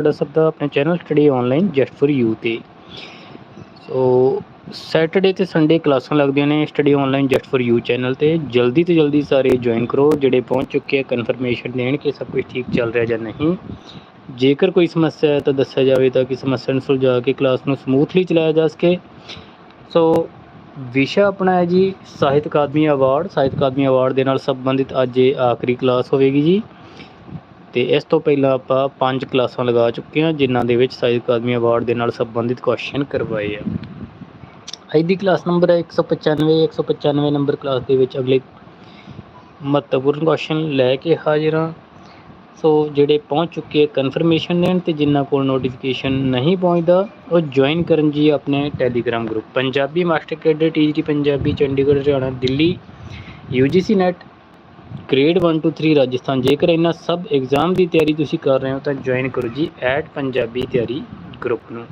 ਤੁਹਾਡਾ ਸਭ ਦਾ ਆਪਣੇ channel study online just for you ਤੇ। ਸੋ ਸੈਟਰਡੇ ਤੇ ਸੰਡੇ ਕਲਾਸਾਂ ਲੱਗਦੀਆਂ ਨੇ study online just for you channel ਤੇ। ਜਲਦੀ ਤੋਂ ਜਲਦੀ ਸਾਰੇ ਜੁਆਇਨ ਕਰੋ, ਜਿਹੜੇ ਪਹੁੰਚ ਚੁੱਕੇ ਆ ਕਨਫਰਮੇਸ਼ਨ ਦੇਣ ਕਿ ਸਭ ਕੁਝ ਠੀਕ ਚੱਲ ਰਿਹਾ ਜਾਂ ਨਹੀਂ। ਜੇਕਰ ਕੋਈ ਸਮੱਸਿਆ ਹੈ ਤਾਂ ਦੱਸਿਆ ਜਾਵੇ ਤਾਂ ਕਿ ਸਮੱਸਿਆ ਨੂੰ ਸੁਲਝਾ ਕੇ ਕਲਾਸ ਨੂੰ ਸਮੂਥਲੀ ਚਲਾਇਆ ਜਾ ਸਕੇ। ਸੋ ਵਿਸ਼ਾ ਆਪਣਾ ਹੈ ਜੀ, ਸਾਹਿਤ ਅਕਾਦਮੀ ਅਵਾਰਡ ਸਾਹਿਤ ਅਕਾਦਮੀ ਅਵਾਰਡ ਦੇ ਨਾਲ ਸੰਬੰਧਿਤ ਅੱਜ ਇਹ ਆਖਰੀ ਕਲਾਸ ਹੋਵੇਗੀ ਜੀ। ਤੇ ਇਸ ਤੋਂ ਪਹਿਲਾਂ ਆਪਾਂ ਪੰਜ ਕਲਾਸਾਂ ਲਗਾ ਚੁੱਕੇ ਹਾਂ, ਜਿਨ੍ਹਾਂ ਦੇ ਵਿੱਚ ਸਾਹਿਤ ਅਕਾਦਮੀ ਅਵਾਰਡ ਦੇ ਨਾਲ ਸੰਬੰਧਿਤ ਕੁਐਸਚਨ ਕਰਵਾਏ ਆ। ਅੱਜ ਦੀ ਕਲਾਸ ਨੰਬਰ ਹੈ 195 195 ਨੰਬਰ ਕਲਾਸ ਦੇ ਵਿੱਚ ਅਗਲੇ ਮਹੱਤਵਪੂਰਨ ਕੁਐਸਚਨ ਲੈ ਕੇ ਹਾਜ਼ਰ ਹਾਂ। ਸੋ ਜਿਹੜੇ ਪਹੁੰਚ ਚੁੱਕੇ ਕਨਫਰਮੇਸ਼ਨ ਦੇਣ ਤੇ ਜਿਨ੍ਹਾਂ ਕੋਲ ਨੋਟੀਫਿਕੇਸ਼ਨ ਨਹੀਂ ਪਹੁੰਚਦਾ, ਉਹ ਜੁਆਇਨ ਕਰਨ ਜੀ ਆਪਣੇ Telegram group Punjabi master cadre TG Punjabi Chandigarh Haryana Delhi UGC NET grade 1 2 3 Rajasthan, ਜੇਕਰ ਇਹਨਾਂ ਸਭ ਐਗਜ਼ਾਮ ਦੀ ਤਿਆਰੀ ਤੁਸੀਂ ਕਰ ਰਹੇ ਹੋ ਤਾਂ ਜੁਆਇਨ ਕਰੋ ਜੀ ਐਟ ਪੰਜਾਬੀ ਤਿਆਰੀ ਗਰੁੱਪ ਨੂੰ।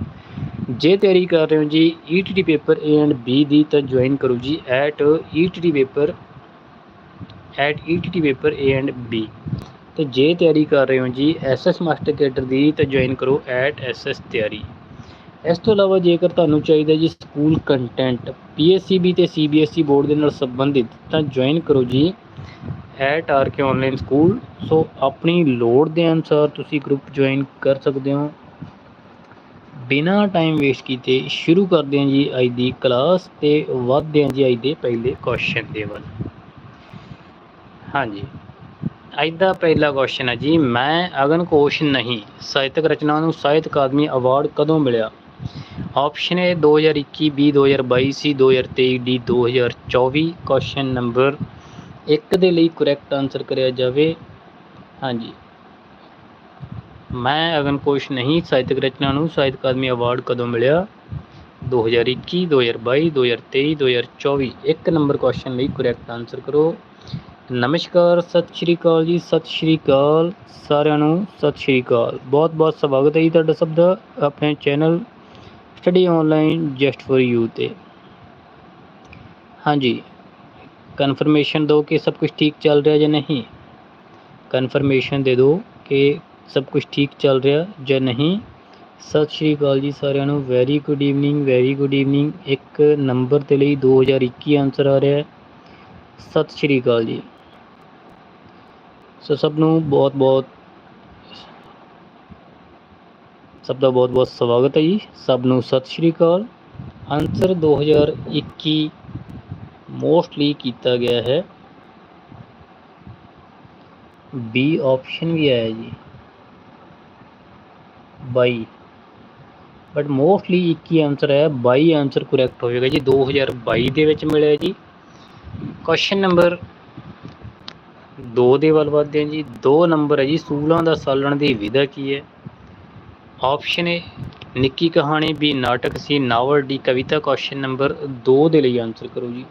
ਜੇ ਤਿਆਰੀ ਕਰ ਰਹੇ ਹੋ ਜੀ ETT paper A and B ਦੀ ਤਾਂ ਜੁਆਇਨ ਕਰੋ ਜੀ at ETT paper at ETT paper A and B ਤੇ ਜੇ ਤਿਆਰੀ ਕਰ ਰਹੇ ਹੋ ਜੀ ਐਸਐਸ ਮਾਸਟਰ ਕੈਡਰ ਦੀ ਤਾਂ ਜੁਆਇਨ ਕਰੋ ਐਟ ਐਸਐਸ ਤਿਆਰੀ। ਇਸ ਤੋਂ ਇਲਾਵਾ ਜੇਕਰ ਤੁਹਾਨੂੰ ਚਾਹੀਦਾ ਜੀ ਸਕੂਲ ਕੰਟੈਂਟ ਪੀਐਸਸੀਬੀ ਤੇ ਸੀਬੀਐਸਈ ਬੋਰਡ ਦੇ ਨਾਲ ਸੰਬੰਧਿਤ ਤਾਂ ਜੁਆਇਨ ਕਰੋ ਜੀ at R K online school so ਆਪਣੀ ਲੋੜ ਦੇ ਅਨੁਸਾਰ ਤੁਸੀਂ ਗਰੁੱਪ ਜੁਆਇਨ ਕਰ ਸਕਦੇ ਹੋ। ਬਿਨਾਂ ਟਾਈਮ ਵੇਸਟ ਕੀਤੇ ਸ਼ੁਰੂ ਕਰਦੇ ਹਾਂ ਜੀ ਅੱਜ ਦੀ ਕਲਾਸ ਤੇ ਵਧਦੇ ਹਾਂ ਜੀ ਅੱਜ ਦੇ ਪਹਿਲੇ ਕੁਐਸਚਨ ਦੇ ਵੱਲ। ਹਾਂਜੀ, ਅੱਜ ਦਾ ਪਹਿਲਾ ਕੁਐਸਚਨ ਹੈ ਜੀ, ਮੈਂ ਅਗਨ ਕੋਸ਼ ਨਹੀਂ, ਸਾਹਿਤਕ ਰਚਨਾ ਨੂੰ ਸਾਹਿਤ ਅਕਾਦਮੀ ਅਵਾਰਡ ਕਦੋਂ ਮਿਲਿਆ? Option A 2021 B 2022 C 2023 D 2024 question number ਇੱਕ ਦੇ ਲਈ ਕਰੈਕਟ ਆਨਸਰ ਕਰਿਆ ਜਾਵੇ, ਹਾਂਜੀ। ਮੈਂ ਅਗਨ ਕੋਸ਼ ਨਹੀਂ, ਸਾਹਿਤਕ ਰਚਨਾ ਨੂੰ ਸਾਹਿਤ ਅਕਾਦਮੀ ਅਵਾਰਡ ਕਦੋਂ ਮਿਲਿਆ? 2021 2022 2023 2024 ਇੱਕ ਨੰਬਰ ਕੁਐਸਚਨ ਲਈ ਕਰੈਕਟ ਆਨਸਰ ਕਰੋ। ਨਮਸਕਾਰ, ਸਤਿ ਸ਼੍ਰੀ ਅਕਾਲ ਜੀ, ਸਤਿ ਸ਼੍ਰੀ ਅਕਾਲ ਸਾਰਿਆਂ ਨੂੰ, ਸਤਿ ਸ਼੍ਰੀ ਅਕਾਲ। ਬਹੁਤ ਬਹੁਤ ਸਵਾਗਤ ਹੈ ਜੀ ਤੁਹਾਡਾ ਸਭ ਦਾ ਆਪਣੇ channel study online just for you ਤੇ। ਹਾਂਜੀ ਕਨਫਰਮੇਸ਼ਨ ਦਿਓ ਕਿ ਸਭ ਕੁਝ ਠੀਕ ਚੱਲ ਰਿਹਾ ਜਾਂ ਨਹੀਂ? ਕਨਫਰਮੇਸ਼ਨ ਦੇ ਦਿਓ ਕਿ ਸਭ ਕੁਝ ਠੀਕ ਚੱਲ ਰਿਹਾ ਜਾਂ ਨਹੀਂ? ਸਤਿ ਸ਼੍ਰੀ ਅਕਾਲ ਜੀ ਸਾਰਿਆਂ ਨੂੰ। Very good evening very good evening ਇੱਕ ਨੰਬਰ ਦੇ ਲਈ 2021 ਆਨਸਰ ਆ ਰਿਹਾ ਹੈ। ਸਤਿ ਸ਼੍ਰੀ ਅਕਾਲ ਜੀ। ਸੋ ਸਭ ਨੂੰ ਬਹੁਤ ਬਹੁਤ ਸਭ ਦਾ ਬਹੁਤ ਬਹੁਤ ਸਵਾਗਤ ਹੈ ਜੀ। ਸਭ ਨੂੰ ਸਤਿ ਸ਼੍ਰੀ ਅਕਾਲ। ਆਨਸਰ 2021 ਮੋਸਟਲੀ ਕੀਤਾ ਗਿਆ ਹੈ। ਬੀ ਆਪਸ਼ਨ ਵੀ ਆਇਆ ਜੀ। ਬਾਈ। ਬਟ ਮੋਸਟਲੀ 21 ਆਨਸਰ ਹੈ। 22 ਆਨਸਰ ਕਰੈਕਟ ਹੋਵੇਗਾ ਜੀ। 2022 ਦੇ ਵਿੱਚ ਮਿਲਿਆ ਜੀ। ਕੁਐਸਚਨ ਨੰਬਰ 2 ਦੇ ਵੱਲ ਵਧਦੇ ਹਾਂ ਜੀ। 2 ਨੰਬਰ ਹੈ ਜੀ। ਸੂਲਾਂ ਦਾ ਸਾਲਣ ਦੀ ਵਿਧਾ ਕੀ ਹੈ? ਆਪਸ਼ਨ ਏ ਨਿੱਕੀ ਕਹਾਣੀ। ਵੀ ਨਾਟਕ। ਸੀ ਨਾਵਲ। ਡੀ ਕਵਿਤਾ। ਕੁਐਸਚਨ ਨੰਬਰ 2 ਦੇ ਲਈ ਆਨਸਰ ਕਰੋ ਜੀ।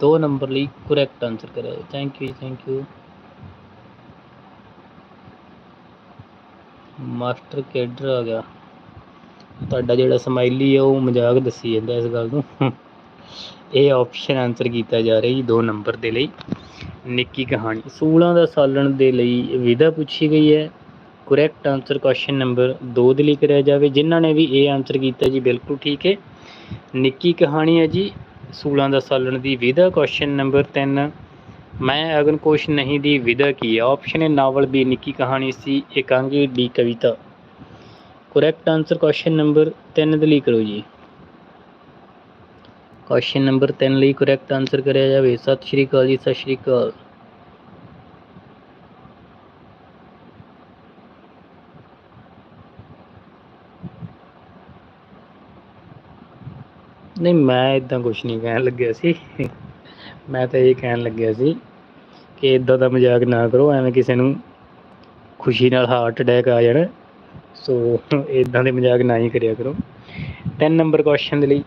ਦੋ ਨੰਬਰ ਲਈ ਕਰੈਕਟ ਆਨਸਰ ਕਰਿਆ thank you thank you master cadre ਆ ਗਿਆ। ਤੁਹਾਡਾ ਜਿਹੜਾ ਸਮਾਈਲੀ ਹੈ ਉਹ ਮਜ਼ਾਕ ਦੱਸੀ ਜਾਂਦਾ ਇਸ ਗੱਲ ਨੂੰ। ਇਹ ਆਪਸ਼ਨ ਆਨਸਰ ਕੀਤਾ ਜਾ ਰਿਹਾ ਜੀ ਦੋ ਨੰਬਰ ਦੇ ਲਈ। ਨਿੱਕੀ ਕਹਾਣੀ। ਸੂਲਾਂ ਦਾ ਸਾਲਣ ਦੇ ਲਈ ਵਿਧਾ ਪੁੱਛੀ ਗਈ ਹੈ। ਕਰੈਕਟ ਆਨਸਰ ਕੁਐਸਚਨ ਨੰਬਰ 2 ਦੇ ਲਈ ਕਰਿਆ ਜਾਵੇ। ਜਿਨ੍ਹਾਂ ਨੇ ਵੀ ਇਹ ਆਨਸਰ ਕੀਤਾ ਜੀ, ਬਿਲਕੁਲ ਠੀਕ ਹੈ। ਨਿੱਕੀ ਕਹਾਣੀ ਹੈ ਜੀ। ਸੂਲਾਂ ਦਾ ਸਾਲਣ ਦੀ ਵਿਧਾ ਕੁਐਸਚਨ ਨੰਬਰ 3 ਮੈਂ ਅਗਨ ਕੁਛ ਨਹੀਂ ਦੀ ਵਿਧਾ ਕੀ ਹੈ ਆਪਸ਼ਨ ਹੈ ਨਾਵਲ ਬੀ ਨਿੱਕੀ ਕਹਾਣੀ ਸੀ ਇਕਾਂਗੀ ਡੀ ਕਵਿਤਾ। ਕਰੈਕਟ ਆਨਸਰ ਕੁਐਸਚਨ ਨੰਬਰ 3 ਦੇ ਲਈ ਕਰੋ ਜੀ। ਕੁਐਸਚਨ ਨੰਬਰ 3 ਲਈ ਕਰੈਕਟ ਆਨਸਰ ਕਰਿਆ ਜਾਵੇ। ਸਤਿ ਸ਼੍ਰੀ ਅਕਾਲ ਜੀ, ਸਤਿ ਸ਼੍ਰੀ ਅਕਾਲ। ਨਹੀਂ, ਮੈਂ ਇਦਾਂ ਕੁਝ ਨਹੀਂ ਕਹਿਣ ਲੱਗਿਆ ਸੀ। ਮੈਂ ਤਾਂ ਇਹ ਕਹਿਣ ਲੱਗਿਆ ਸੀ ਕਿ ਇਦਾਂ ਦਾ ਮਜ਼ਾਕ ਨਾ ਕਰੋ, ਐਵੇਂ ਕਿਸੇ ਨੂੰ ਖੁਸ਼ੀ ਨਾਲ ਹਾਰਟ ਅਟੈਕ ਆ ਜਾਣਾ। ਸੋ ਇਦਾਂ ਦੇ ਮਜ਼ਾਕ ਨਾ ਹੀ ਕਰਿਆ ਕਰੋ। 10 ਨੰਬਰ ਕੁਐਸਚਨ ਦੇ ਲਈ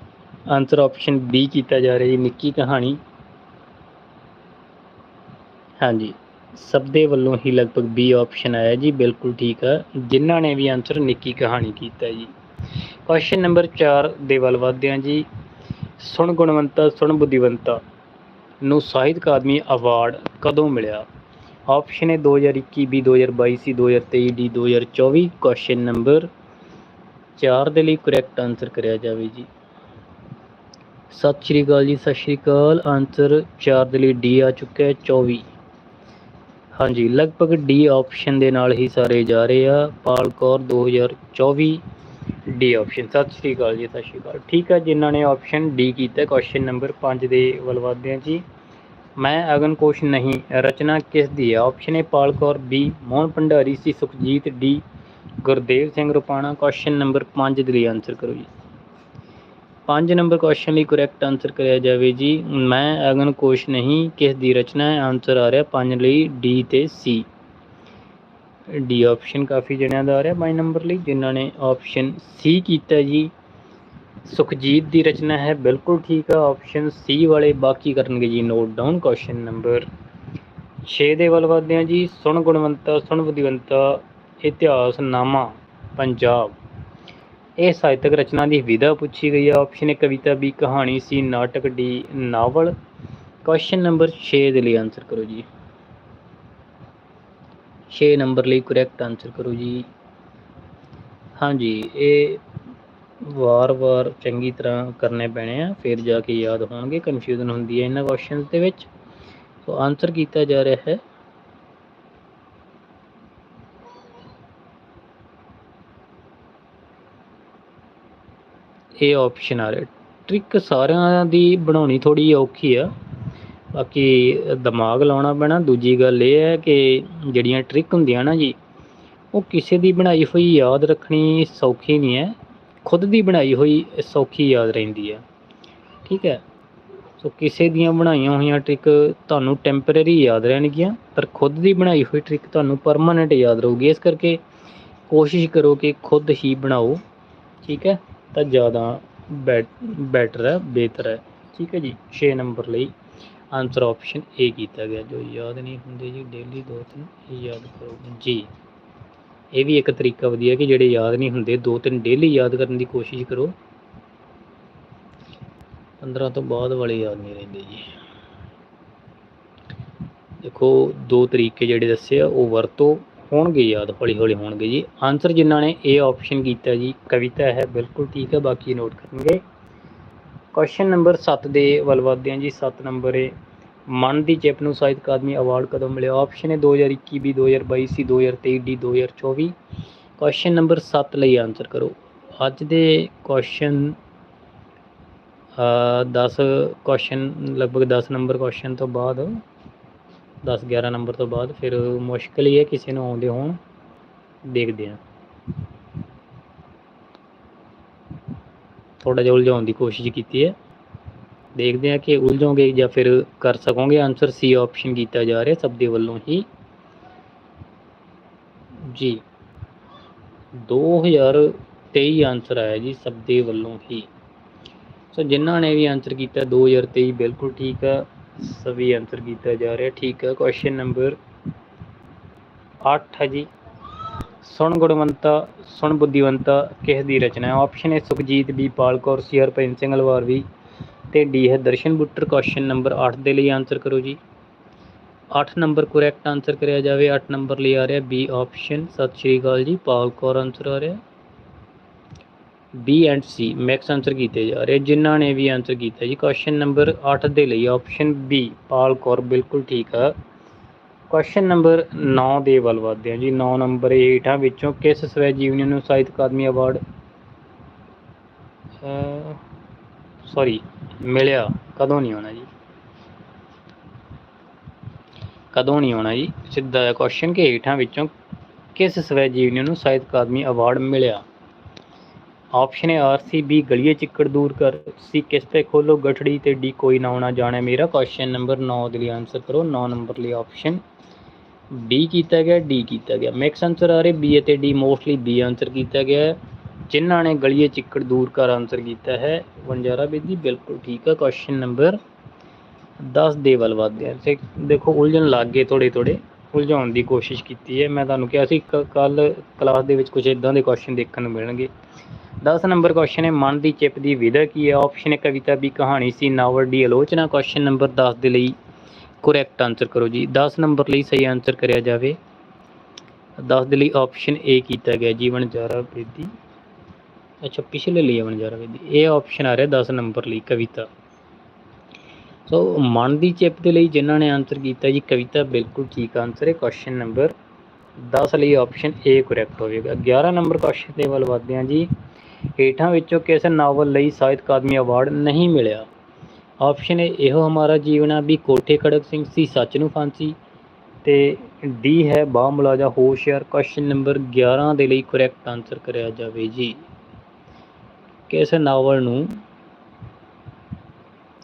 ਆਨਸਰ ਆਪਸ਼ਨ ਬੀ ਕੀਤਾ ਜਾ ਰਿਹਾ ਜੀ, ਨਿੱਕੀ ਕਹਾਣੀ। ਹਾਂਜੀ, ਸਭ ਦੇ ਵੱਲੋਂ ਹੀ ਲਗਭਗ ਬੀ ਆਪਸ਼ਨ ਆਇਆ ਜੀ, ਬਿਲਕੁਲ ਠੀਕ ਆ। ਜਿਨ੍ਹਾਂ ਨੇ ਵੀ ਆਨਸਰ ਨਿੱਕੀ ਕਹਾਣੀ ਕੀਤਾ ਜੀ। ਕੁਐਸਚਨ ਨੰਬਰ 4 ਦੇ ਵੱਲ ਵਧਦੇ ਹਾਂ ਜੀ। ਸੁਣ ਗੁਣਵੰਤਾ, ਸੁਣ ਬੁੱਧੀਵੰਤਾ ਨੂੰ ਸਾਹਿਤ ਅਕਾਦਮੀ ਅਵਾਰਡ ਕਦੋਂ ਮਿਲਿਆ? ਆਪਸ਼ਨ ਹੈ 2021 B 2022 C 2023 D 2024 question number 4 ਦੇ ਲਈ ਕਰੈਕਟ ਆਨਸਰ ਕਰਿਆ ਜਾਵੇ ਜੀ। ਸਤਿ ਸ਼੍ਰੀ ਅਕਾਲ ਜੀ, ਸਤਿ ਸ਼੍ਰੀ ਅਕਾਲ। ਆਨਸਰ 4 ਦੇ ਲਈ ਡੀ ਆ ਚੁੱਕਾ ਹੈ 24 ਹਾਂਜੀ, ਲਗਭਗ ਡੀ ਆਪਸ਼ਨ ਦੇ ਨਾਲ ਹੀ ਸਾਰੇ ਜਾ ਰਹੇ ਆ। ਪਾਲ ਕੌਰ 2024 ਡੀ ਆਪਸ਼ਨ ਸਤਿ ਸ਼੍ਰੀ ਅਕਾਲ ਜੀ, ਸਤਿ ਸ਼੍ਰੀ ਅਕਾਲ। ਠੀਕ ਹੈ ਜਿਨ੍ਹਾਂ ਨੇ ਆਪਸ਼ਨ ਡੀ ਕੀਤਾ ਕੁਐਸਚਨ ਨੰਬਰ 5 ਦੇ ਵੱਲ ਵਧਦੇ ਹਾਂ ਜੀ। ਮੈਂ ਅਗਨ ਕੋਸ਼ ਨਹੀਂ, ਰਚਨਾ ਕਿਸ ਦੀ ਹੈ? Option A Pal Kaur B Mohan Bhandari C Sukhjit D Gurdev Singh Rupana. Question number 5 ਦੇ ਲਈ ਆਨਸਰ ਕਰੋ ਜੀ। 5 ਨੰਬਰ ਕੁਐਸਚਨ ਲਈ ਕਰੈਕਟ ਆਨਸਰ ਕਰਿਆ ਜਾਵੇ ਜੀ। ਮੈਂ ਅਗਨ ਕੋਸ਼ ਨਹੀਂ, ਕਿਸ ਦੀ ਰਚਨਾ ਹੈ? ਆਨਸਰ ਆ ਰਿਹਾ 5 ਲਈ ਡੀ ਤੇ ਸੀ ਡੀ ਆਪਸ਼ਨ ਕਾਫੀ ਜਣਿਆਂ ਦਾ ਆ ਰਿਹਾ ਬਾਈ ਨੰਬਰ ਲਈ, ਜਿਨ੍ਹਾਂ ਨੇ ਆਪਸ਼ਨ ਸੀ ਕੀਤਾ ਜੀ। ਸੁਖਜੀਤ ਦੀ ਰਚਨਾ ਹੈ ਬਿਲਕੁਲ ਠੀਕ ਆ ਆਪਸ਼ਨ ਸੀ ਵਾਲੇ ਬਾਕੀ ਕਰਨਗੇ ਜੀ ਨੋਟ ਡਾਊਨ ਕੁਐਸਚਨ ਨੰਬਰ 6 ਦੇ ਵੱਲ ਵਧਦੇ ਹਾਂ ਜੀ, ਸੁਣ ਗੁਣਵੰਤਾ, ਸੁਣ ਬੁੱਧੀਵੰਤਾ ਇਤਿਹਾਸਨਾਮਾ ਪੰਜਾਬ। ਇਹ ਸਾਹਿਤਕ ਰਚਨਾ ਦੀ ਵਿਧਾ ਪੁੱਛੀ ਗਈ ਆ ਆਪਸ਼ਨ ਹੈ ਕਵਿਤਾ ਵੀ ਕਹਾਣੀ ਸੀ ਨਾਟਕ ਡੀ ਨਾਵਲ। ਕੁਐਸਚਨ ਨੰਬਰ 6 ਦੇ ਲਈ ਆਨਸਰ ਕਰੋ ਜੀ। 6 ਨੰਬਰ ਲਈ ਕਰੈਕਟ ਆਨਸਰ ਕਰੋ ਜੀ। ਹਾਂਜੀ, ਇਹ ਵਾਰ-ਵਾਰ ਚੰਗੀ ਤਰ੍ਹਾਂ ਕਰਨੇ ਪੈਣੇ ਆ, ਫਿਰ ਜਾ ਕੇ ਯਾਦ ਹੋਣਗੇ ਕਨਫਿਊਜ਼ਨ ਹੁੰਦੀ ਹੈ ਇਹਨਾਂ ਕੁਐਸਚਨਸ ਦੇ ਵਿੱਚ। ਸੋ ਆਨਸਰ ਕੀਤਾ ਜਾ ਰਿਹਾ ਹੈ। ਇਹ ਆਪਸ਼ਨ ਆ ਰਿਹਾ। ਟ੍ਰਿਕ ਸਾਰਿਆਂ ਦੀ ਬਣਾਉਣੀ ਥੋੜੀ ਔਖੀ ਆ। ਬਾਕੀ ਦਿਮਾਗ ਲਾਉਣਾ ਪੈਣਾ। ਦੂਜੀ ਗੱਲ ਇਹ ਹੈ ਕਿ ਜਿਹੜੀਆਂ ਟ੍ਰਿਕ ਹੁੰਦੀਆਂ ਨਾ ਜੀ, ਉਹ ਕਿਸੇ ਦੀ ਬਣਾਈ ਹੋਈ ਯਾਦ ਰੱਖਣੀ ਸੌਖੀ ਨਹੀਂ ਹੈ। ਖੁਦ ਦੀ ਬਣਾਈ ਹੋਈ ਸੌਖੀ ਯਾਦ ਰਹਿੰਦੀ ਹੈ। ਠੀਕ ਹੈ? ਸੋ ਕਿਸੇ ਦੀਆਂ ਬਣਾਈਆਂ ਹੋਈਆਂ ਟ੍ਰਿਕ ਤੁਹਾਨੂੰ ਟੈਂਪਰੇਰੀ ਯਾਦ ਰਹਿਣਗੀਆਂ, ਪਰ ਖੁਦ ਦੀ ਬਣਾਈ ਹੋਈ ਟ੍ਰਿਕ ਤੁਹਾਨੂੰ ਪਰਮਾਨੈਂਟ ਯਾਦ ਰਹੂਗੀ। ਇਸ ਕਰਕੇ ਕੋਸ਼ਿਸ਼ ਕਰੋ ਕਿ ਖੁਦ ਹੀ ਬਣਾਓ। ਠੀਕ ਹੈ? ਤਾਂ ਜ਼ਿਆਦਾ ਬੈਟਰ ਹੈ, ਬਿਹਤਰ ਹੈ। ਠੀਕ ਹੈ ਜੀ? 6 ਨੰਬਰ ਲਈ। ਆਨਸਰ ਆਪਸ਼ਨ ਏ ਕੀਤਾ ਗਿਆ, ਜੋ ਯਾਦ ਨਹੀਂ ਹੁੰਦੇ ਜੀ ਡੇਲੀ ਦੋ ਤਿੰਨ ਯਾਦ ਕਰੋ। ਜੀ, ਇਹ ਵੀ ਇੱਕ ਤਰੀਕਾ ਵਧੀਆ ਕਿ ਜਿਹੜੇ ਯਾਦ ਨਹੀਂ ਹੁੰਦੇ, ਦੋ ਤਿੰਨ ਡੇਲੀ ਯਾਦ ਕਰਨ ਦੀ ਕੋਸ਼ਿਸ਼ ਕਰੋ। 15 ਤੋਂ ਬਾਅਦ ਵਾਲੇ ਯਾਦ ਨਹੀਂ ਰਹਿੰਦੇ ਜੀ। ਦੇਖੋ, ਦੋ ਤਰੀਕੇ ਜਿਹੜੇ ਦੱਸੇ ਆ, ਉਹ ਵਰਤੋ ਹੋਣਗੇ, ਯਾਦ ਹੌਲੀ ਹੌਲੀ ਹੋਣਗੇ ਜੀ। ਆਨਸਰ ਜਿਨ੍ਹਾਂ ਨੇ ਇਹ ਆਪਸ਼ਨ ਕੀਤਾ ਜੀ, ਕਵਿਤਾ ਹੈ, ਬਿਲਕੁਲ ਠੀਕ ਹੈ, ਬਾਕੀ ਨੋਟ ਕਰਨਗੇ। ਕੁਐਸਚਨ ਨੰਬਰ 7 ਦੇ ਵੱਲ ਵਧਦੇ ਹਾਂ ਜੀ। 7 ਨੰਬਰ ਹੈ। ਮਨ ਦੀ ਚਿਪ ਨੂੰ ਸਾਹਿਤ ਅਕਾਦਮੀ ਅਵਾਰਡ ਕਦੋਂ ਮਿਲਿਆ? ਆਪਸ਼ਨ ਹੈ 2021 B 2022 C 2023 D 2024 question number 7 ਲਈ ਆਨਸਰ ਕਰੋ। ਅੱਜ ਦੇ ਕੁਐਸਚਨ 10 ਕੁਐਸਚਨ ਲਗਭਗ 10 ਨੰਬਰ ਕੁਐਸਚਨ ਤੋਂ ਬਾਅਦ 10 11 ਨੰਬਰ ਤੋਂ ਬਾਅਦ ਫਿਰ ਮੁਸ਼ਕਲ ਹੀ ਹੈ, ਕਿਸੇ ਨੂੰ ਆਉਂਦੇ ਹੋਣ ਦੇਖਦੇ ਹਾਂ। ਥੋੜਾ ਜਿਹਾ ਉਲਝਾਉਣ ਦੀ ਕੋਸ਼ਿਸ਼ ਕੀਤੀ ਹੈ। ਦੇਖਦੇ ਹਾਂ ਕਿ ਉਲਝੋਗੇ ਜਾਂ ਫਿਰ ਕਰ ਸਕੋਗੇ। ਆਨਸਰ ਸੀ ਆਪਸ਼ਨ ਕੀਤਾ ਜਾ ਰਿਹਾ ਸਭ ਦੇ ਵੱਲੋਂ ਹੀ। ਜੀ। 2023 ਆਨਸਰ ਆਇਆ ਜੀ ਸਭ ਦੇ ਵੱਲੋਂ ਹੀ। ਸੋ ਜਿਨ੍ਹਾਂ ਨੇ ਵੀ ਆਨਸਰ ਕੀਤਾ 2023 ਬਿਲਕੁਲ ਠੀਕ ਆ। ਸਭੀ ਆਨਸਰ ਕੀਤਾ ਜਾ ਰਿਹਾ। ਠੀਕ ਆ। ਕੁਐਸਚਨ ਨੰਬਰ 8 ਹੈ ਜੀ। ਸੁਣ ਗੁਣਵੰਤਾ, ਸੁਣ ਬੁੱਧੀਵੰਤਾ ਕਿਸ ਦੀ ਰਚਨਾ ਹੈ। ਆਪਸ਼ਨ ਹੈ ਸੁਖਜੀਤ ਬੀ ਪਾਲ ਕੌਰ ਸੀ ਹਰਪ੍ਰੀਤ ਸਿੰਘ ਅਲਵਾਰਵੀ ਤੇ ਡੀ ਹੈ ਦਰਸ਼ਨ ਬੁੱਟਰ ਕੁਐਸਚਨ ਨੰਬਰ 8 ਦੇ ਲਈ ਆਨਸਰ ਕਰੋ ਜੀ। 8 ਨੰਬਰ ਕਰੈਕਟ ਆਨਸਰ ਕਰਿਆ ਜਾਵੇ। 8 ਨੰਬਰ ਲਈ ਆ ਰਿਹਾ ਬੀ ਆਪਸ਼ਨ ਸਤਿ ਸ਼੍ਰੀ ਅਕਾਲ ਜੀ, ਪਾਲ ਕੌਰ ਆਨਸਰ ਆ ਰਿਹਾ। B and C max answer ਕੀਤੇ ਜਾ ਰਹੇ। ਜਿਨ੍ਹਾਂ ਨੇ ਵੀ ਆਨਸਰ ਕੀਤਾ ਜੀ ਕੁਐਸਚਨ ਨੰਬਰ 8 ਦੇ ਲਈ ਆਪਸ਼ਨ ਬੀ ਪਾਲ ਕੌਰ ਬਿਲਕੁਲ ਠੀਕ ਆ। ਕੁਐਸਚਨ ਨੰਬਰ 9 ਦੇ ਵੱਲ ਵਧਦੇ ਹਾਂ ਜੀ। 9 ਨੰਬਰ ਹੇਠਾਂ ਵਿੱਚੋਂ ਕਿਸ ਸਵੈ ਜੀਵਨੀ ਨੂੰ ਸਾਹਿਤ ਅਕਾਦਮੀ ਅਵਾਰਡ ਸੌਰੀ ਮਿਲਿਆ? ਕਦੋਂ ਨਹੀਂ ਆਉਣਾ ਜੀ? ਕਦੋਂ ਨਹੀਂ ਆਉਣਾ ਜੀ? ਸਿੱਧਾ ਕੁਐਸਚਨ ਕਿ ਹੇਠਾਂ ਵਿੱਚੋਂ ਕਿਸ ਸਵੈ ਜੀਵਨੀ ਨੂੰ ਸਾਹਿਤ ਅਕਾਦਮੀ ਅਵਾਰਡ ਮਿਲਿਆ? ਆਪਸ਼ਨ ਹੈ ਆਰ ਸੀ ਬੀ ਗਲੀਏ ਚਿੱਕੜ ਦੂਰ ਕਰ। ਸੀ ਕਿਸ ਤੇ ਖੋਲੋ, ਗਠੜੀ ਤੇ ਡੀ ਕੋਈ ਨਾ ਆਉਣਾ, ਜਾਣੇ ਮੇਰਾ। ਕੁਐਸਚਨ ਨੰਬਰ 9 ਦੇ ਲਈ ਆਨਸਰ ਕਰੋ। 9 ਨੰਬਰ ਲਈ ਆਪਸ਼ਨ ਡੀ ਕੀਤਾ ਗਿਆ ਡੀ ਕੀਤਾ ਗਿਆ। ਮਿਕਸ ਆਨਸਰ ਆ ਰਹੇ ਬੀ ਅਤੇ ਡੀ ਮੋਸਟਲੀ ਬੀ ਆਨਸਰ ਕੀਤਾ ਗਿਆ ਹੈ। ਜਿਨ੍ਹਾਂ ਨੇ ਗਲੀਏ ਚਿੱਕੜ ਦੂਰ ਕਰ ਆਨਸਰ ਕੀਤਾ ਹੈ ਵੰਜਾਰਾ ਬੇਦੀ ਬਿਲਕੁਲ ਠੀਕ ਹੈ ਕੁਐਸਚਨ ਨੰਬਰ 10 ਦੇ ਵੱਲ ਵੱਧਦੇ ਹਾਂ ਤੇ ਦੇਖੋ, ਉਲਝਣ ਲੱਗ ਗਏ ਥੋੜੇ ਥੋੜੇ ਉਲਝਾਉਣ ਦੀ ਕੋਸ਼ਿਸ਼ ਕੀਤੀ ਹੈ। ਮੈਂ ਤੁਹਾਨੂੰ ਕਿਹਾ ਸੀ ਕੱਲ ਕਲਾਸ ਦੇ ਵਿੱਚ ਕੁਝ ਇਦਾਂ ਦੇ ਕੁਐਸਚਨ ਦੇਖਣ ਨੂੰ ਮਿਲਣਗੇ। 10 ਨੰਬਰ ਕੁਐਸਚਨ ਹੈ, ਮਨ ਦੀ ਚਿਪ ਦੀ ਵਿਧਾ ਕੀ ਹੈ? ਆਪਸ਼ਨ ਹੈ ਕਵਿਤਾ ਵੀ ਕਹਾਣੀ ਸੀ ਨਾਵਲ ਦੀ ਆਲੋਚਨਾ। ਕੁਐਸਚਨ ਨੰਬਰ 10 ਦੇ ਲਈ ਕਰੈਕਟ ਆਨਸਰ ਕਰੋ ਜੀ। 10 ਨੰਬਰ ਲਈ ਸਹੀ ਆਨਸਰ ਕਰਿਆ ਜਾਵੇ। 10 ਦੇ ਲਈ ਆਪਸ਼ਨ ਏ ਕੀਤਾ ਗਿਆ ਜੀਵਨ ਜਾਰਾ ਬੇਦੀ ਅੱਛਾ, ਪਿਛਲੇ ਲਈ ਜੀਵਨ ਜਾਰਾ ਬੇਦੀ ਇਹ ਆਪਸ਼ਨ ਆ ਰਿਹਾ 10 ਨੰਬਰ ਲਈ, ਕਵਿਤਾ। ਸੋ ਮਨ ਦੀ ਚਿਪ ਦੇ ਲਈ ਜਿਨ੍ਹਾਂ ਨੇ ਆਨਸਰ ਕੀਤਾ ਜੀ, ਕਵਿਤਾ ਬਿਲਕੁਲ ਠੀਕ ਆਨਸਰ ਹੈ। ਕੁਐਸਚਨ ਨੰਬਰ 10 ਲਈ ਆਪਸ਼ਨ ਏ ਕਰੈਕਟ ਹੋਵੇਗਾ। 11 ਨੰਬਰ ਕੁਐਸਚਨ ਦੇ ਵੱਲ ਵਧਦੇ ਹਾਂ ਜੀ। ਹੇਠਾਂ ਵਿੱਚੋਂ ਕਿਸ ਨਾਵਲ ਲਈ ਸਾਹਿਤ ਅਕਾਦਮੀ ਅਵਾਰਡ ਨਹੀਂ ਮਿਲਿਆ। ਆਪਸ਼ਨ ਏ ਇਹੋ ਹਮਾਰਾ ਜੀਵਨ ਆ ਵੀ ਕੋਠੇ ਖੜਕ ਸਿੰਘ ਸੀ, ਸੱਚ ਨੂੰ ਫਾਂਸੀ ਤੇ ਡੀ ਹੈ ਬਾ ਮੁਲਾਜ਼ਾ, ਹੋਸ਼ਿਆਰ ਕੁਐਸਚਨ ਨੰਬਰ 11 ਦੇ ਲਈ ਕਰੈਕਟ ਆਨਸਰ ਕਰਿਆ ਜਾਵੇ ਜੀ। ਕਿਸ ਨਾਵਲ ਨੂੰ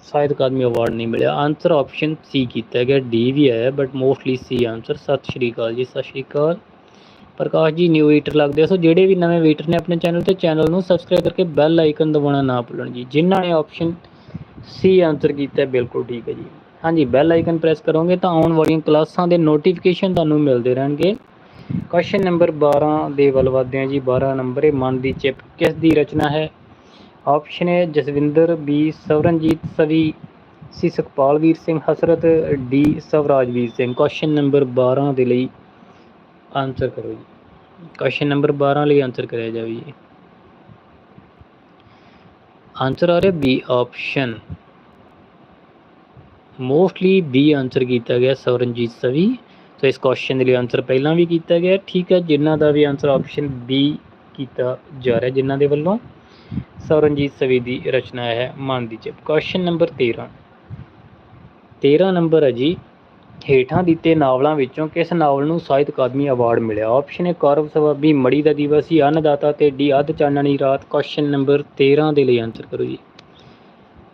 ਸਾਹਿਤ ਅਕਾਦਮੀ ਅਵਾਰਡ ਨਹੀਂ ਮਿਲਿਆ। ਆਨਸਰ ਆਪਸ਼ਨ ਸੀ ਕੀਤਾ ਗਿਆ ਡੀ ਵੀ ਆਇਆ ਬਟ ਮੋਸਟਲੀ ਸੀ ਆਨਸਰ ਸਤਿ ਸ਼੍ਰੀ ਅਕਾਲ ਜੀ, ਸਤਿ ਸ਼੍ਰੀ ਅਕਾਲ। ਪ੍ਰਕਾਸ਼ ਜੀ ਨਿਊ ਈਟਰ ਲੱਗਦੇ ਆ, ਸੋ ਜਿਹੜੇ ਵੀ ਨਵੇਂ ਵੇਟਰ ਨੇ ਆਪਣੇ ਚੈਨਲ ਤੇ ਚੈਨਲ ਨੂੰ ਸਬਸਕ੍ਰਾਈਬ ਕਰਕੇ ਬੈਲ ਆਈਕਨ ਦਬਾਉਣਾ ਨਾ ਭੁੱਲਣ ਜੀ। ਜਿਨ੍ਹਾਂ ਨੇ ਆਪਸ਼ਨ ਸੀ ਆਨਸਰ ਕੀਤਾ ਬਿਲਕੁਲ ਠੀਕ ਹੈ ਜੀ। ਹਾਂਜੀ ਬੈਲ ਆਈਕਨ ਪ੍ਰੈਸ ਕਰੋਗੇ ਤਾਂ ਆਉਣ ਵਾਲੀਆਂ ਕਲਾਸਾਂ ਦੇ ਨੋਟੀਫਿਕੇਸ਼ਨ ਤੁਹਾਨੂੰ ਮਿਲਦੇ ਰਹਿਣਗੇ। ਕੁਐਸਚਨ ਨੰਬਰ 12 ਦੇ ਵੱਲ ਵਧਦੇ ਹਾਂ ਜੀ। 12 ਨੰਬਰ ਹੈ, ਮਨ ਦੀ ਚਿਪ। ਕਿਸ ਦੀ ਰਚਨਾ ਹੈ? ਆਪਸ਼ਨ ਹੈ, ਜਸਵਿੰਦਰ ਬੀ ਸਵਰਨਜੀਤ, ਸਵੀ C Sukhpalvir Singh, Hasrat D Swarajbir Singh. Question number 12 ਦੇ ਲਈ ਆਨਸਰ ਕਰੋ ਜੀ। ਕੁਐਸਚਨ ਨੰਬਰ 12 ਲਈ ਆਨਸਰ ਕਰਿਆ ਜਾਵੇ ਜੀ। ਆਨਸਰ ਆ ਰਿਹਾ B option mostly B answer ਕੀਤਾ ਗਿਆ ਸਵਰਨਜੀਤ ਸਵੀ। ਸੋ ਇਸ ਕੁਐਸਚਨ ਦੇ ਲਈ ਆਨਸਰ ਪਹਿਲਾਂ ਵੀ ਕੀਤਾ ਗਿਆ। ਠੀਕ ਹੈ, ਜਿਨ੍ਹਾਂ ਦਾ ਵੀ ਆਨਸਰ ਆਪਸ਼ਨ ਬੀ ਕੀਤਾ ਜਾ ਰਿਹਾ, ਜਿਨ੍ਹਾਂ ਦੇ ਵੱਲੋਂ ਸਵਰਨਜੀਤ ਸਵੀ ਦੀ ਰਚਨਾ ਹੈ ਮਨ ਦੀ ਚਿਪ। ਕੁਐਸਚਨ ਨੰਬਰ 13 13 ਨੰਬਰ ਹੈ ਜੀ ਹੇਠਾਂ ਦਿੱਤੇ ਨਾਵਲਾਂ ਵਿੱਚੋਂ ਕਿਸ ਨਾਵਲ ਨੂੰ ਸਾਹਿਤ ਅਕਾਦਮੀ ਅਵਾਰਡ ਮਿਲਿਆ? ਆਪਸ਼ਨ ਹੈ ਕੌਰਵ ਸਵਾਬੀ ਮੜੀ ਦਾ ਦਿਵਸੀ ਅੰਨਦਾਤਾ ਤੇ ਡੀ ਅੱਧ ਚਾਨਣੀ ਰਾਤ। ਕੁਐਸਚਨ ਨੰਬਰ 13 ਦੇ ਲਈ ਆਨਸਰ ਕਰੋ ਜੀ।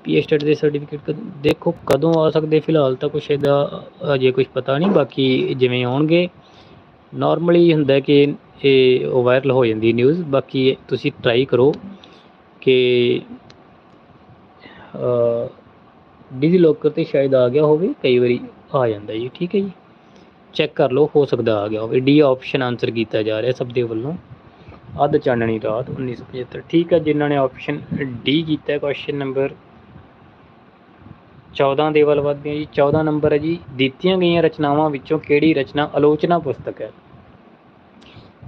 ਪੀ ਸਟੇਟ ਦੇ ਸਰਟੀਫਿਕੇਟ ਦੇਖੋ ਕਦੋਂ ਆ ਸਕਦੇ ਫਿਲਹਾਲ ਤਾਂ ਕੁਛ ਇਹਦਾ ਅਜੇ ਕੁਝ ਪਤਾ ਨਹੀਂ, ਬਾਕੀ ਜਿਵੇਂ ਆਉਣਗੇ। ਨਾਰਮਲੀ ਹੁੰਦਾ ਕਿ ਇਹ ਵਾਇਰਲ ਹੋ ਜਾਂਦੀ ਨਿਊਜ਼ ਬਾਕੀ ਤੁਸੀਂ ਟਰਾਈ ਕਰੋ ਕਿ ਡਿਜੀ ਲੋਕਰ ਤੇ ਸ਼ਾਇਦ ਆ ਗਿਆ ਹੋਵੇ, ਕਈ ਵਾਰੀ ਆ ਜਾਂਦਾ ਜੀ, ਠੀਕ ਹੈ ਜੀ। ਚੈੱਕ ਕਰ ਲਓ, ਹੋ ਸਕਦਾ ਆ ਗਿਆ ਹੋਵੇ। ਡੀ ਆਪਸ਼ਨ ਆਨਸਰ ਕੀਤਾ ਜਾ ਰਿਹਾ ਸਭ ਦੇ ਵੱਲੋਂ। ਅੱਧ ਚਾਨਣੀ ਰਾਤ 1975 ਠੀਕ ਹੈ, ਜਿਨ੍ਹਾਂ ਨੇ ਆਪਸ਼ਨ ਡੀ ਕੀਤਾ ਕੁਐਸਚਨ ਨੰਬਰ 14 ਦੇ ਵੱਲ ਵਧਦੇ ਹਾਂ ਜੀ। 14 ਨੰਬਰ ਹੈ ਜੀ, ਦਿੱਤੀਆਂ ਗਈਆਂ ਰਚਨਾਵਾਂ ਵਿੱਚੋਂ ਕਿਹੜੀ ਰਚਨਾ ਆਲੋਚਨਾ ਪੁਸਤਕ ਹੈ?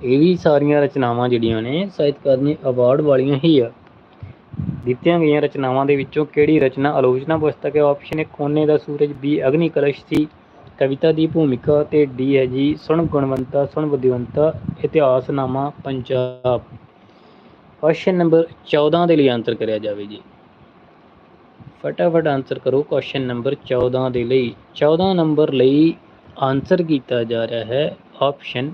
ਇਹ ਵੀ ਸਾਰੀਆਂ ਰਚਨਾਵਾਂ ਜਿਹੜੀਆਂ ਨੇ ਸਾਹਿਤ ਅਕਾਦਮੀ ਅਵਾਰਡ ਵਾਲੀਆਂ ਹੀ ਆ। ਦਿੱਤੀਆਂ ਗਈਆਂ ਰਚਨਾਵਾਂ ਦੇ ਵਿੱਚੋਂ ਕਿਹੜੀ ਰਚਨਾ, ਆਲੋਚਨਾ ਪੁਸਤਕ ਹੈ? ਆਪਸ਼ਨ ਹੈ ਕੋਨੇ ਦਾ ਸੂਰਜ ਬੀ ਅਗਨੀ ਕਲਸ਼ ਸੀ ਕਵਿਤਾ ਦੀ ਭੂਮਿਕਾ ਤੇ ਡੀ ਹੈ ਜੀ, ਸੁਣ ਗੁਣਵੰਤਾ, ਸੁਣ ਬੁੱਧੀਵੰਤਾ, ਇਤਿਹਾਸਨਾਮਾ, ਪੰਜਾਬ। ਕੁਐਸਚਨ ਨੰਬਰ 14 ਦੇ ਲਈ ਆਨਸਰ ਕਰਿਆ ਜਾਵੇ ਜੀ। ਫਟਾਫਟ ਆਨਸਰ ਕਰੋ ਕੁਐਸਚਨ ਨੰਬਰ 14 ਦੇ ਲਈ। 14 ਨੰਬਰ ਲਈ ਆਨਸਰ ਕੀਤਾ ਜਾ ਰਿਹਾ ਹੈ ਆਪਸ਼ਨ